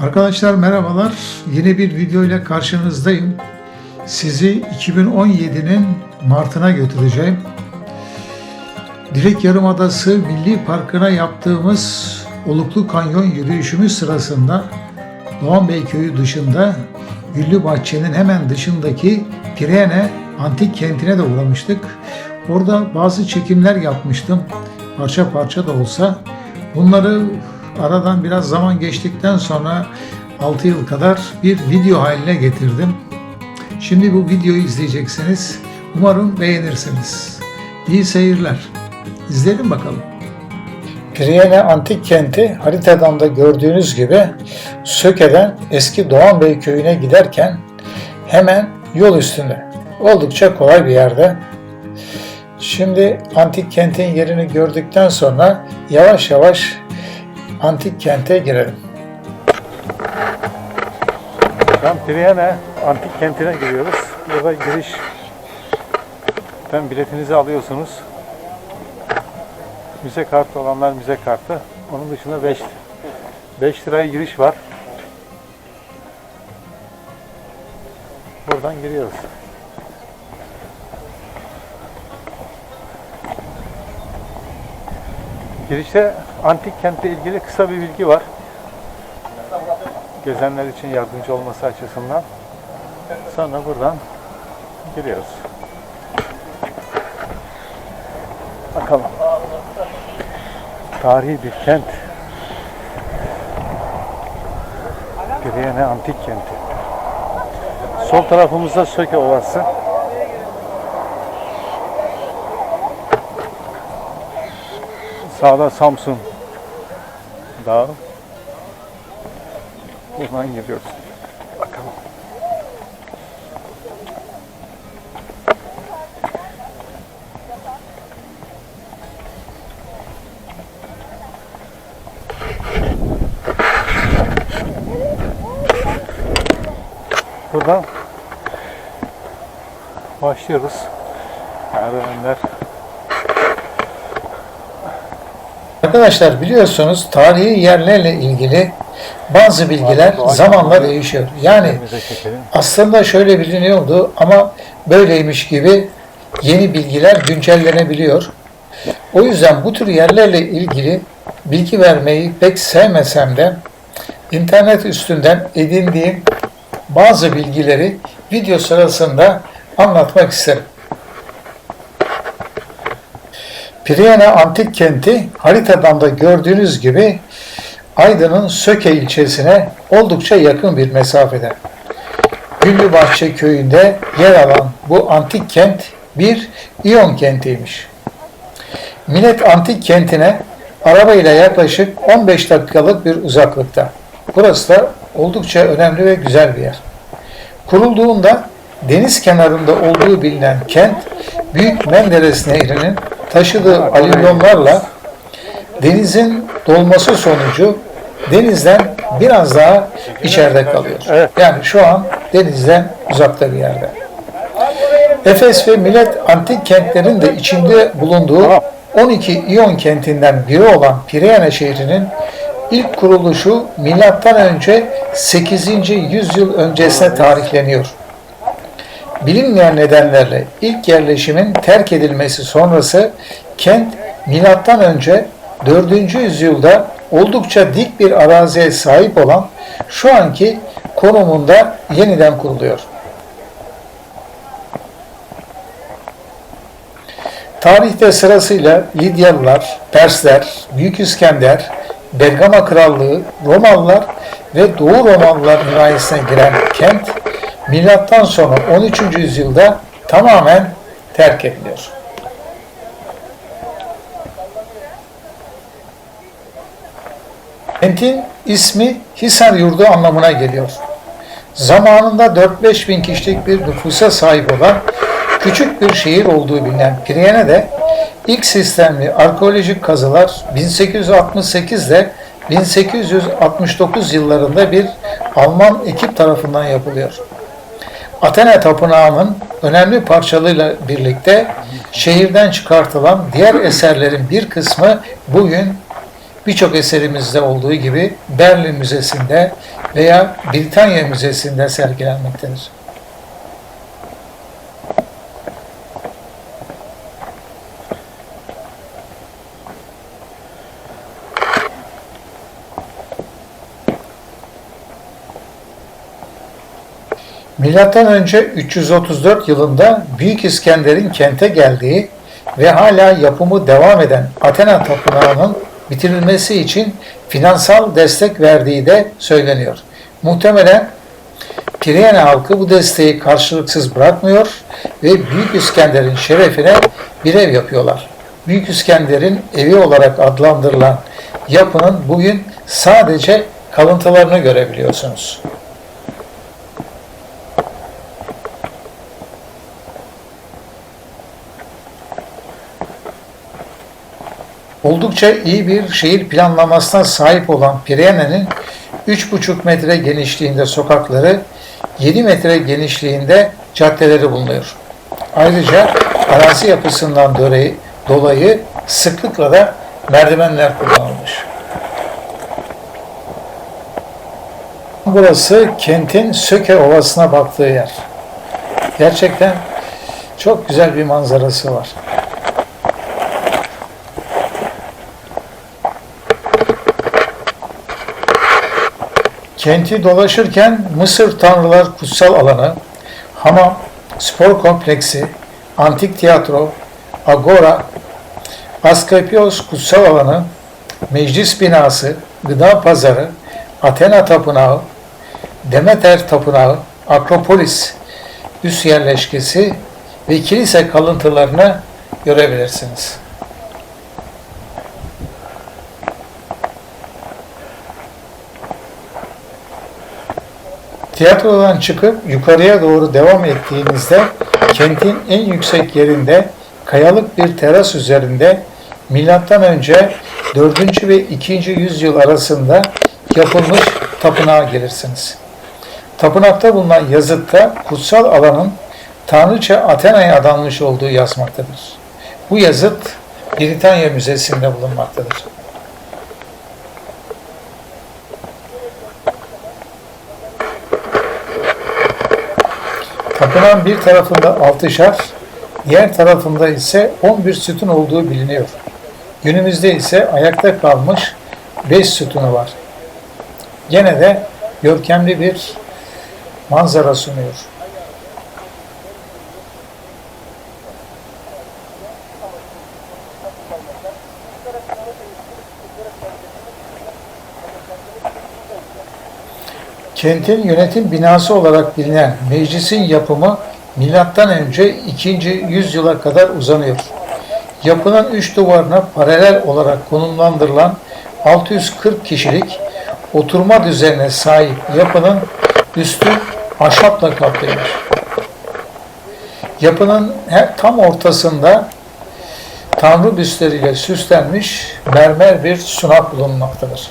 Arkadaşlar merhabalar. Yeni bir video ile karşınızdayım. Sizi 2017'nin Mart'ına götüreceğim. Direk Yarımadası Milli Parkı'na yaptığımız Oluklu Kanyon yürüyüşümüz sırasında Doğan Bey Köyü dışında Güllü Bahçe'nin hemen dışındaki Pirene Antik Kenti'ne de uğramıştık. Orada bazı çekimler yapmıştım. Parça parça da olsa. Bunları aradan biraz zaman geçtikten sonra 6 yıl kadar bir video haline getirdim. Şimdi bu videoyu izleyeceksiniz. Umarım beğenirsiniz. İyi seyirler. İzleyelim bakalım. Piriyene Antik Kenti haritadan da gördüğünüz gibi Söke'den eski Doğan Bey köyüne giderken hemen yol üstünde. Oldukça kolay bir yerde. Şimdi antik kentin yerini gördükten sonra yavaş yavaş antik kente girelim. Şu an Priyane antik kentine giriyoruz. Burada giriş ben biletinizi alıyorsunuz. Müze kartı olanlar müze kartı. Onun dışında 5 5 liraya giriş var. Buradan giriyoruz. Girişte antik kentle ilgili kısa bir bilgi var. Gezenler için yardımcı olması açısından. Sonra buradan giriyoruz. Bakalım. Tarihi bir kent. Piriyene Antik Kenti. Sol tarafımızda Söke Ovası. Sağda Samsun Dağı. Buradan giriyoruz. Bakalım. Buradan başlıyoruz. Merdivenler Arkadaşlar biliyorsunuz tarihi yerlerle ilgili bazı bilgiler zamanla değişiyor. Yani aslında şöyle biliniyordu ama böyleymiş gibi yeni bilgiler güncellenebiliyor. O yüzden bu tür yerlerle ilgili bilgi vermeyi pek sevmesem de internet üstünden edindiğim bazı bilgileri video sırasında anlatmak isterim. Piriyane Antik Kenti haritadan da gördüğünüz gibi Aydın'ın Söke ilçesine oldukça yakın bir mesafede. Güllübahçe köyünde yer alan bu antik kent bir İyon kentiymiş. Millet Antik Kenti'ne arabayla yaklaşık 15 dakikalık bir uzaklıkta. Burası da oldukça önemli ve güzel bir yer. Kurulduğunda deniz kenarında olduğu bilinen kent, Büyük Menderes Nehri'nin taşıdığı alüvyonlarla denizin dolması sonucu denizden biraz daha içeride kalıyor. Evet. Yani şu an denizden uzakta bir yerde. Efes ve Milet antik kentlerin de içinde bulunduğu 12 İyon kentinden biri olan Pireyane şehrinin ilk kuruluşu milattan önce 8. yüzyıl öncesine tarihleniyor. Bilinmeyen nedenlerle ilk yerleşimin terk edilmesi sonrası kent milattan önce 4. yüzyılda oldukça dik bir araziye sahip olan şu anki konumunda yeniden kuruluyor. Tarihte sırasıyla Lidyalılar, Persler, Büyük İskender, Bergama Krallığı, Romalılar ve Doğu Romalılar himayesine giren kent milattan sonra 13. yüzyılda tamamen terk ediliyor. Kentin ismi Hisar Yurdu anlamına geliyor. Zamanında 4-5 bin kişilik bir nüfusa sahip olan küçük bir şehir olduğu bilinen Piriyene de ilk sistemli arkeolojik kazılar 1868 ile 1869 yıllarında bir Alman ekip tarafından yapılıyor. Athena Tapınağı'nın önemli parçalarıyla birlikte şehirden çıkartılan diğer eserlerin bir kısmı bugün birçok eserimizde olduğu gibi Berlin Müzesi'nde veya Britanya Müzesi'nde sergilenmektedir. Milattan önce 334 yılında Büyük İskender'in kente geldiği ve hala yapımı devam eden Athena Tapınağı'nın bitirilmesi için finansal destek verdiği de söyleniyor. Muhtemelen Pirene halkı bu desteği karşılıksız bırakmıyor ve Büyük İskender'in şerefine bir ev yapıyorlar. Büyük İskender'in evi olarak adlandırılan yapının bugün sadece kalıntılarını görebiliyorsunuz. Oldukça iyi bir şehir planlamasına sahip olan Pirene'nin 3,5 metre genişliğinde sokakları, 7 metre genişliğinde caddeleri bulunuyor. Ayrıca arazi yapısından dolayı, dolayı sıklıkla da merdivenler kullanılmış. Burası kentin Söke Ovası'na baktığı yer. Gerçekten çok güzel bir manzarası var. Kenti dolaşırken Mısır Tanrılar Kutsal Alanı, hamam, spor kompleksi, antik tiyatro, agora, Asklepios Kutsal Alanı, meclis binası, gıda pazarı, Athena Tapınağı, Demeter Tapınağı, Akropolis, üs yerleşkesi ve kilise kalıntılarını görebilirsiniz. Tiyatrodan çıkıp yukarıya doğru devam ettiğinizde kentin en yüksek yerinde kayalık bir teras üzerinde milattan önce 4. ve 2. yüzyıl arasında yapılmış tapınağa gelirsiniz. Tapınakta bulunan yazıtta kutsal alanın Tanrıça Athena'ya adanmış olduğu yazmaktadır. Bu yazıt Britanya Müzesi'nde bulunmaktadır. Tapınağın bir tarafında altışar, diğer tarafında ise 11 sütun olduğu biliniyor. Günümüzde ise ayakta kalmış 5 sütunu var. Gene de görkemli bir manzara sunuyor. Kentin yönetim binası olarak bilinen meclisin yapımı milattan önce 2. yüzyıla kadar uzanıyor. Yapının üç duvarına paralel olarak konumlandırılan 640 kişilik oturma düzenine sahip yapının üstü ahşapla kaplıymış. Yapının tam ortasında tanrı büstleriyle süslenmiş mermer bir sunak bulunmaktadır.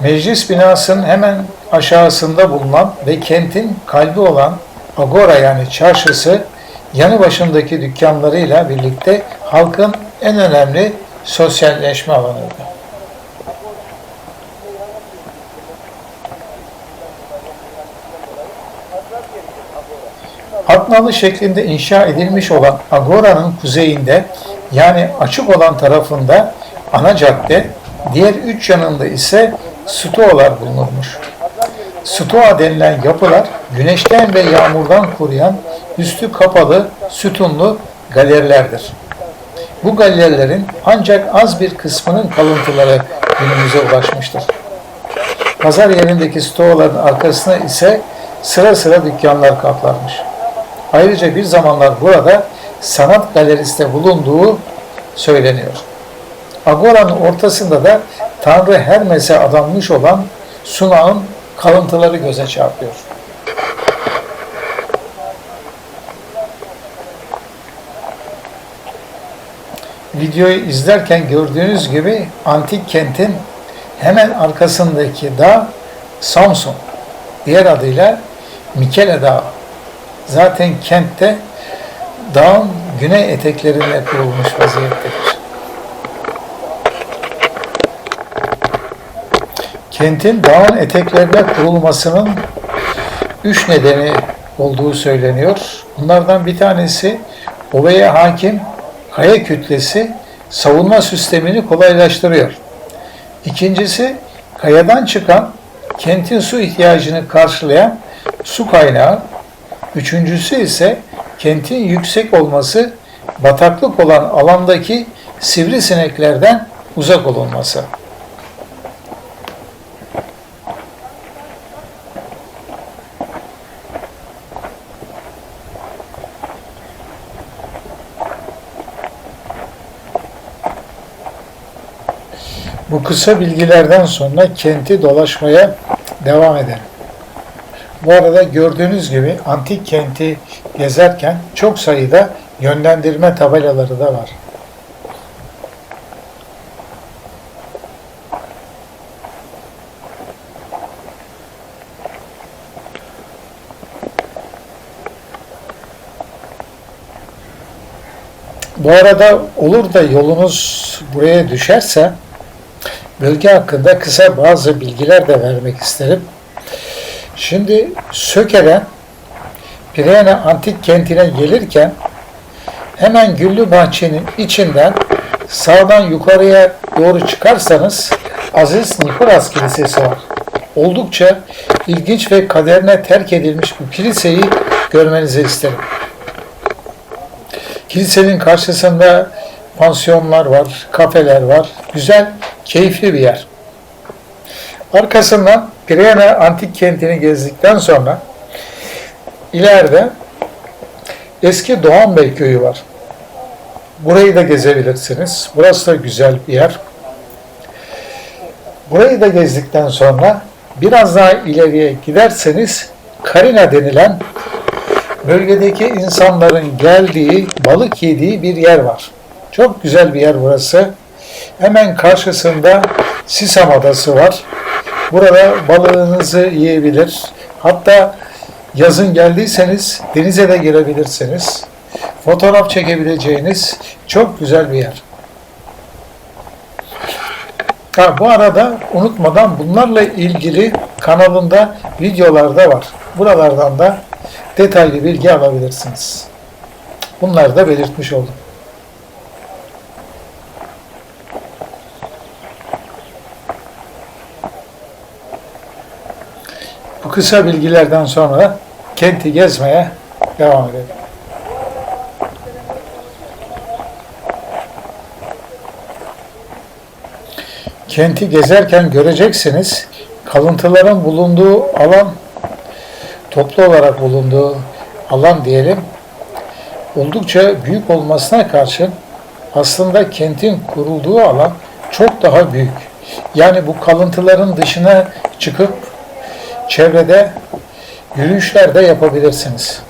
Meclis binasının hemen aşağısında bulunan ve kentin kalbi olan Agora yani çarşısı yanı başındaki dükkanlarıyla birlikte halkın en önemli sosyalleşme alanıydı. Atnalı şeklinde inşa edilmiş olan Agora'nın kuzeyinde yani açık olan tarafında ana cadde, diğer üç yanında ise stoalar bulunurmuş. Stoa denilen yapılar güneşten ve yağmurdan koruyan üstü kapalı, sütunlu galerilerdir. Bu galerilerin ancak az bir kısmının kalıntıları günümüze ulaşmıştır. Pazar yerindeki stoaların arkasına ise sıra sıra dükkanlar kaplarmış. Ayrıca bir zamanlar burada sanat galerisi de bulunduğu söyleniyor. Agora'nın ortasında da Tanrı Hermes'e adanmış olan sunağın kalıntıları göze çarpıyor. Videoyu izlerken gördüğünüz gibi antik kentin hemen arkasındaki dağ Samsun, diğer adıyla Mikele Dağı. Zaten kentte dağın güney eteklerine kurulmuş vaziyettedir. Kentin dağın eteklerine kurulmasının üç nedeni olduğu söyleniyor. Bunlardan bir tanesi ovaya hakim kaya kütlesi savunma sistemini kolaylaştırıyor. İkincisi kayadan çıkan kentin su ihtiyacını karşılayan su kaynağı. Üçüncüsü ise kentin yüksek olması bataklık olan alandaki sivrisineklerden uzak olunması. Bu kısa bilgilerden sonra kenti dolaşmaya devam edelim. Bu arada gördüğünüz gibi antik kenti gezerken çok sayıda yönlendirme tabelaları da var. Bu arada olur da yolunuz buraya düşerse bölge hakkında kısa bazı bilgiler de vermek isterim. Şimdi Söke'den Pirene Antik Kenti'ne gelirken hemen Güllü Bahçe'nin içinden sağdan yukarıya doğru çıkarsanız Aziz Nikolas Kilisesi var. Oldukça ilginç ve kaderine terk edilmiş bu kiliseyi görmenizi isterim. Kilisenin karşısında pansiyonlar var, kafeler var. Güzel, keyifli bir yer. Arkasından Pirene Antik Kenti'ni gezdikten sonra ileride eski Doğan Bey Köyü var. Burayı da gezebilirsiniz. Burası da güzel bir yer. Burayı da gezdikten sonra biraz daha ileriye giderseniz Karina denilen bölgedeki insanların geldiği, balık yediği bir yer var. Çok güzel bir yer burası. Hemen karşısında Sisam Adası var. Burada balığınızı yiyebilir. Hatta yazın geldiyseniz denize de girebilirsiniz. Fotoğraf çekebileceğiniz çok güzel bir yer. Ha, bu arada unutmadan bunlarla ilgili kanalında videolar da var. Buralardan da detaylı bilgi alabilirsiniz. Bunları da belirtmiş oldum. Kısa bilgilerden sonra kenti gezmeye devam edelim. Kenti gezerken göreceksiniz kalıntıların bulunduğu alan toplu olarak bulunduğu alan diyelim oldukça büyük olmasına karşın aslında kentin kurulduğu alan çok daha büyük. Yani bu kalıntıların dışına çıkıp çevrede yürüyüşler de yapabilirsiniz.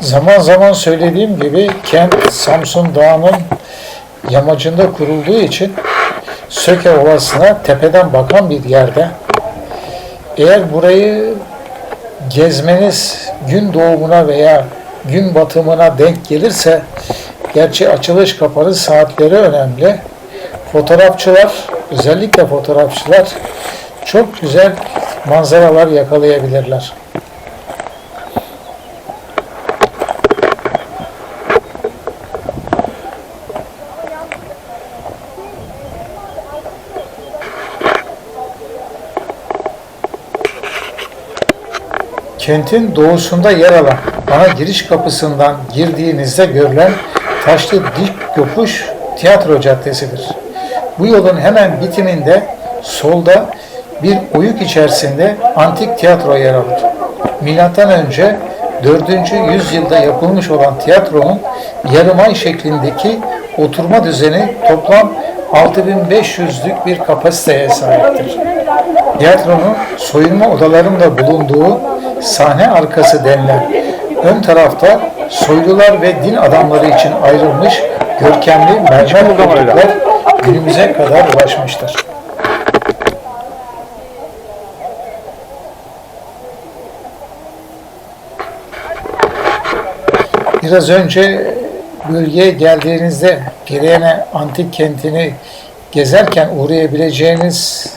Zaman zaman söylediğim gibi kent Samsun Dağı'nın yamacında kurulduğu için Söke Ovası'na tepeden bakan bir yerde. Eğer burayı gezmeniz gün doğumuna veya gün batımına denk gelirse, gerçi açılış kapanış saatleri önemli. Fotoğrafçılar, özellikle fotoğrafçılar çok güzel manzaralar yakalayabilirler. Kentin doğusunda yer alan ana giriş kapısından girdiğinizde görülen taşlı dik yokuş tiyatro caddesidir. Bu yolun hemen bitiminde solda bir oyuk içerisinde antik tiyatro yer alır. Milattan önce 4. yüzyılda yapılmış olan tiyatronun yarım ay şeklindeki oturma düzeni toplam 6500'lük bir kapasiteye sahiptir. Tiyatronun soyunma odalarında bulunduğu sahne arkası denilen ön tarafta soylular ve din adamları için ayrılmış görkemli mermer koltuklar günümüze kadar ulaşmıştır. Biraz önce bölgeye geldiğinizde Girene antik kentini gezerken uğrayabileceğiniz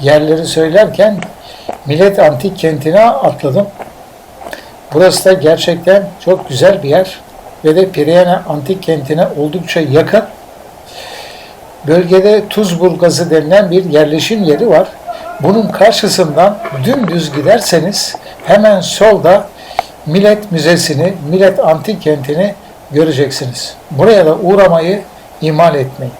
yerleri söylerken Millet Antik Kenti'ne atladım. Burası da gerçekten çok güzel bir yer ve de Piriyane Antik Kenti'ne oldukça yakın. Bölgede Tuzburgazı denilen bir yerleşim yeri var. Bunun karşısından dümdüz giderseniz hemen solda Millet Müzesi'ni, Millet Antik Kenti'ni göreceksiniz. Buraya da uğramayı ihmal etmeyin.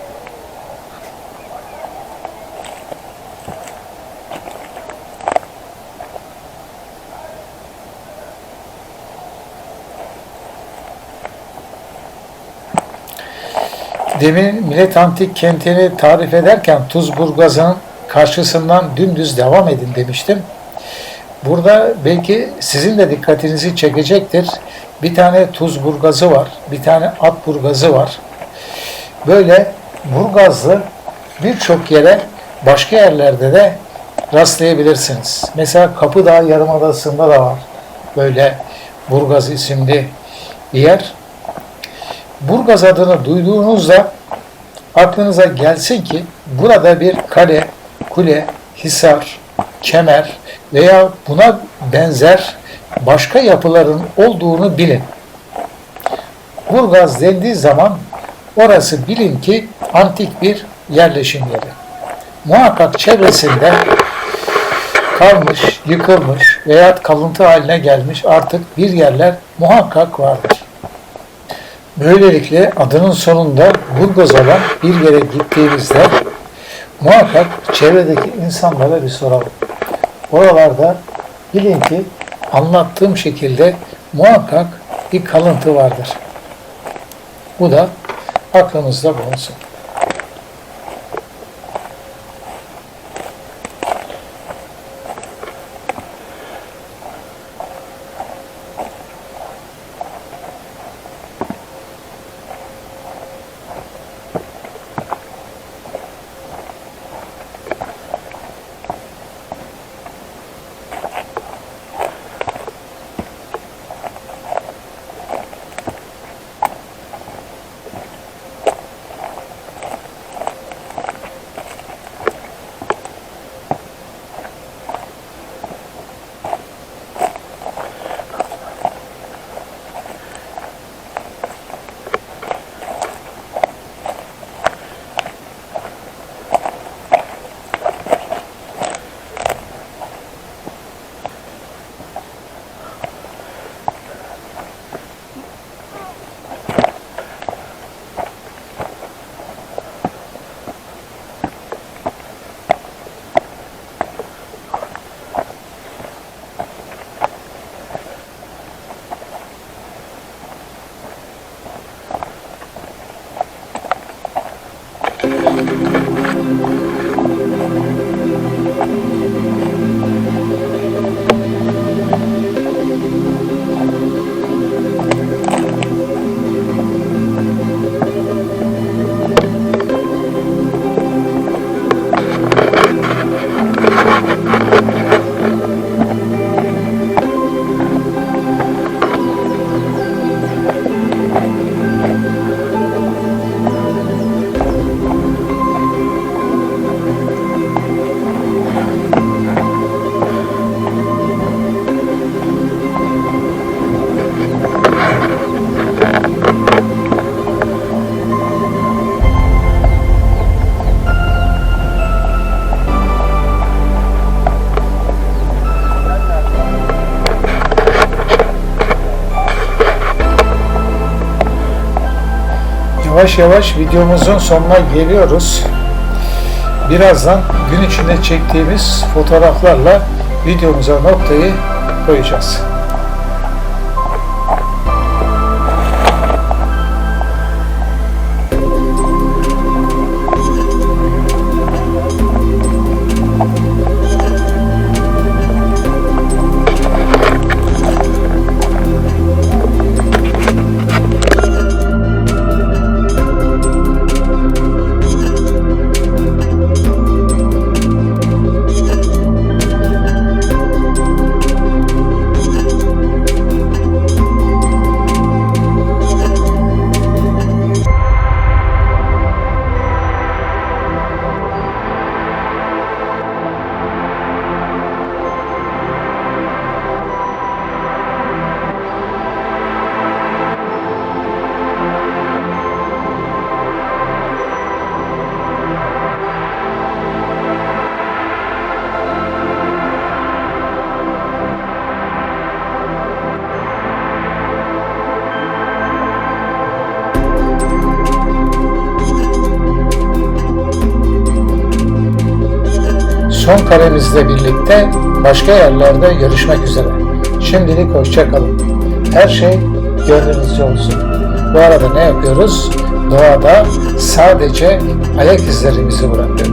Demin Millet Antik Kenti'ni tarif ederken Tuzburgaz'ın karşısından dümdüz devam edin demiştim. Burada belki sizin de dikkatinizi çekecektir. Bir tane tuz burgazı var, bir tane at burgazı var. Böyle burgazlı birçok yere başka yerlerde de rastlayabilirsiniz. Mesela Kapıdağ Yarımadası'nda da var. Böyle Burgaz isimli bir yer. Burgaz adını duyduğunuzda aklınıza gelsin ki burada bir kale, kule, hisar, kemer veya buna benzer başka yapıların olduğunu bilin. Burgaz dendiği zaman orası bilin ki antik bir yerleşim yeri. Muhakkak çevresinde kalmış, yıkılmış veya kalıntı haline gelmiş artık bir yerler muhakkak vardır. Böylelikle adının sonunda Burgaz olan bir yere gittiğimizde muhakkak çevredeki insanlara bir soralım. Oralarda bilin ki anlattığım şekilde muhakkak bir kalıntı vardır. Bu da aklımızda bulunsun. Yavaş yavaş videomuzun sonuna geliyoruz. Birazdan gün içinde çektiğimiz fotoğraflarla videomuza noktayı koyacağız. Son karemizle birlikte başka yerlerde görüşmek üzere. Şimdilik hoşça kalın. Her şey gönlünüzce olsun. Bu arada ne yapıyoruz? Doğada sadece ayak izlerimizi bırakıyoruz.